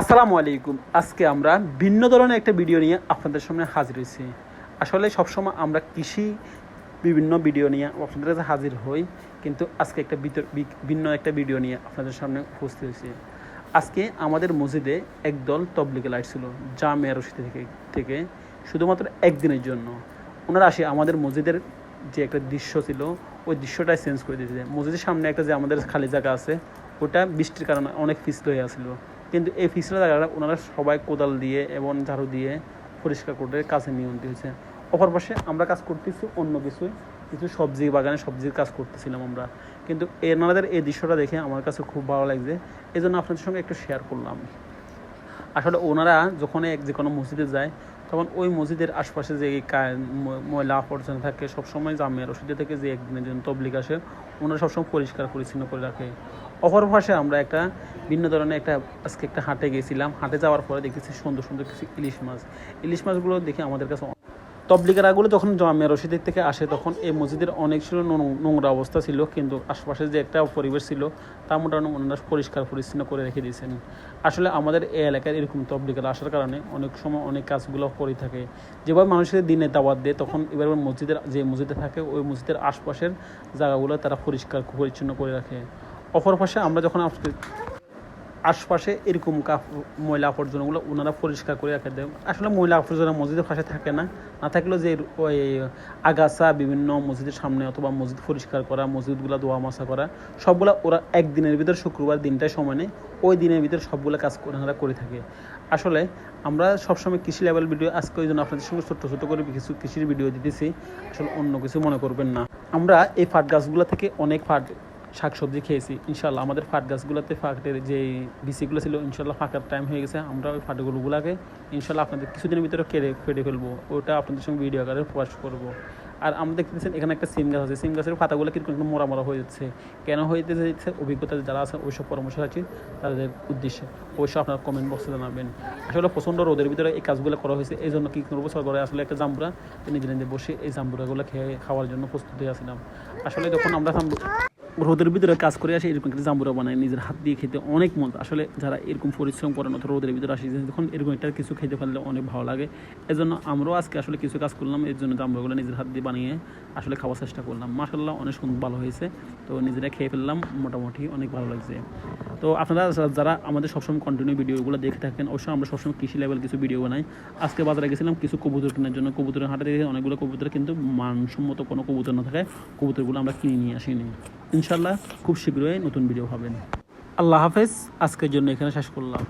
আসসালামু আলাইকুম। আজকে আমরা ভিন্ন ধরনের একটা ভিডিও নিয়ে আপনাদের সামনে হাজির হয়েছি। আসলে সবসময় আমরা কৃষি বিভিন্ন ভিডিও নিয়ে আপনাদের কাছে হাজির হই, কিন্তু আজকে একটা ভিন্ন একটা ভিডিও নিয়ে আপনাদের সামনে উপস্থিত হয়েছি। আজকে আমাদের মসজিদে একদল তবলিগে লাইট ছিল, জামিয়া রশিদ থেকে থেকে, শুধুমাত্র একদিনের জন্য। ওনারা আসে আমাদের মসজিদের যে একটা দৃশ্য ছিল, ওই দৃশ্যটাই চেঞ্জ করে দিয়েছে। মসজিদের সামনে একটা যে আমাদের খালি জায়গা আছে, ওটা বৃষ্টির কারণে অনেক পিছল হয়ে আসলো কিন্তু এই পিছলা জায়গাটা ওনারা সবাই কোদাল দিয়ে এবং ঝাড়ু দিয়ে পরিষ্কার করে কাজে নিয়ন্ত্রিত হয়েছে। অপর পাশে আমরা কাজ করতেছি অন্য কিছুই। কিছু সবজি বাগানে সবজির কাজ করতেছিলাম আমরা। কিন্তু এনাদের এই দৃশ্যটা দেখে আমার কাছে খুব ভালো লাগছে। এই জন্য আপনাদের সঙ্গে একটু শেয়ার করলাম। আসলে ওনারা যখন এক যে কোনো মসজিদে যায়, তখন ওই মসজিদের আশপাশে যে ময়লা আবর্জনা থাকে, সবসময় জামিয়া রশিদে থেকে যে একদিনের জন্য তবলিক আসে, ওনারা সবসময় পরিষ্কার পরিচ্ছন্ন করে রাখে। অপর পাশে আমরা একটা ভিন্ন ধরনের একটা, আজকে একটা হাটে গেছিলাম। হাটে যাওয়ার পরে দেখেছি সুন্দর সুন্দর কিছু ইলিশ মাছ। ইলিশ মাছগুলো দেখে আমাদের কাছে তবলিকারাগুলো যখন জামিয়া রশিদের থেকে আসে, তখন এই মসজিদের অনেক ছিল নোংরা অবস্থা ছিল, কিন্তু আশপাশে যে একটা পরিবেশ ছিল, তা মোটামুটি ওনারা পরিষ্কার, পরিচ্ছন্ন করে রেখে দিয়েছেন। আসলে আমাদের এই এলাকায় এরকম তবলিকার আসার কারণে অনেক সময় অনেক কাজগুলো করে থাকে। যেভাবে মানুষের দিনে দাওয়াত দেয়, তখন এবার মসজিদের, যে মসজিদে থাকে, ওই মসজিদের আশপাশের জায়গাগুলো তারা পরিষ্কার, পরিচ্ছন্ন করে রাখে। অপর পাশে আমরা যখন আশপাশে এরকম ময়লা আবর্জনাগুলো ওনারা পরিষ্কার করে রাখে দেয়। আসলে ময়লা আবর্জনা মসজিদের পাশে থাকে না। না থাকলেও যে ওই আগাছা, বিভিন্ন মসজিদের সামনে অথবা মসজিদ পরিষ্কার করা, মসজিদগুলো দোয়া মাসা করা, সবগুলা ওরা একদিনের ভিতর শুক্রবার দিনটায় সময় নেয়। ওই দিনের ভিতর সবগুলো কাজ ওনারা করে থাকে। আসলে আমরা সবসময় কৃষি লেভেল ভিডিও আজকে ওই জন্য আপনাদের সঙ্গে ছোট্ট ছোটো করে কিছু কৃষির ভিডিও দিতেছি। আসলে অন্য কিছু মনে করবেন না। আমরা এই ফাট গাছগুলো থেকে অনেক ফাট শাকসবজি খেয়েছি। ইনশাল্লাহ আমাদের ফাট গাছগুলোতে ফাটের যে বিসিগুলো ছিল ইনশাল্লাহ ফাঁকার টাইম হয়ে গেছে। আমরা ওই ফাটগুলোগুলোকে ইনশাল্লাহ আপনাদের কিছুদিনের ভিতরে কেড়ে ফেটে ফেলব। ওটা আপনাদের সঙ্গে ভিডিও আকারে প্রকাশ করব। আর আমরা দেখতে পাচ্ছেন এখানে একটা সিম গাছ আছে। সিম গাছের পাতাগুলো কিন্তু একটু মরা মরা হয়ে যাচ্ছে কেন হয়ে যাচ্ছে? অভিজ্ঞতা যারা আছে, ওইসব পরামর্শ আছে তাদের উদ্দেশ্যে। অবশ্যই আপনারা কমেন্ট বক্সে জানাবেন। আসলে প্রচণ্ড রোদের ভিতরে এই কাজগুলো করা হয়েছে। এই জন্য কী করব? সরকারে আসলে একটা জাম্বুরা। নিজে নিজে বসে এই জাম্বুরাগুলো খেয়ে খাওয়ার জন্য প্রস্তুত হয়ে আসছিলাম আসলে যখন আমরা রোদের ভিতরে কাজ করে আসে, এরকম একটা জাম্বুরা বানায়, নিজের হাত দিয়ে খেতে অনেক মজা। আসলে যারা এরকম পরিশ্রম করেন অথবা রোদের ভিতরে আসে যখন এরকম একটা কিছু খেতে পারলে অনেক ভালো লাগে। এজন্য আমরাও আজকে আসলে কিছু কাজ করলাম, এর জন্য জাম্বুরাগুলো নিজের হাত দিয়ে বানিয়ে আসলে খাওয়ার চেষ্টা করলাম। মাসাল্লাহ অনেক সুন্দর, ভালো হয়েছে। তো নিজেরা খেয়ে ফেললাম, মোটামুটি অনেক ভালো লাগছে। তো আপনারা যারা আমাদের সবসময় কন্টিনিউ ভিডিওগুলো দেখে থাকেন, অবশ্যই আমরা সবসময় কৃষি লেভেল কিছু ভিডিও বানাই। আজকে বাজারে গেছিলাম কিছু কবুতর কেনার জন্য। কবুতরের হাটে দেখে অনেকগুলো কবুতর, কিন্তু মানসম্মত কোনো কবুতর না থাকায় কবুতরগুলো আমরা কিনে নিয়ে আসিনি। ইনশাল্লাহ খুব শীঘ্রই নতুন ভিডিও পাবেন। আল্লাহ হাফেজ আজকের জন্য এখানে শেষ করলাম।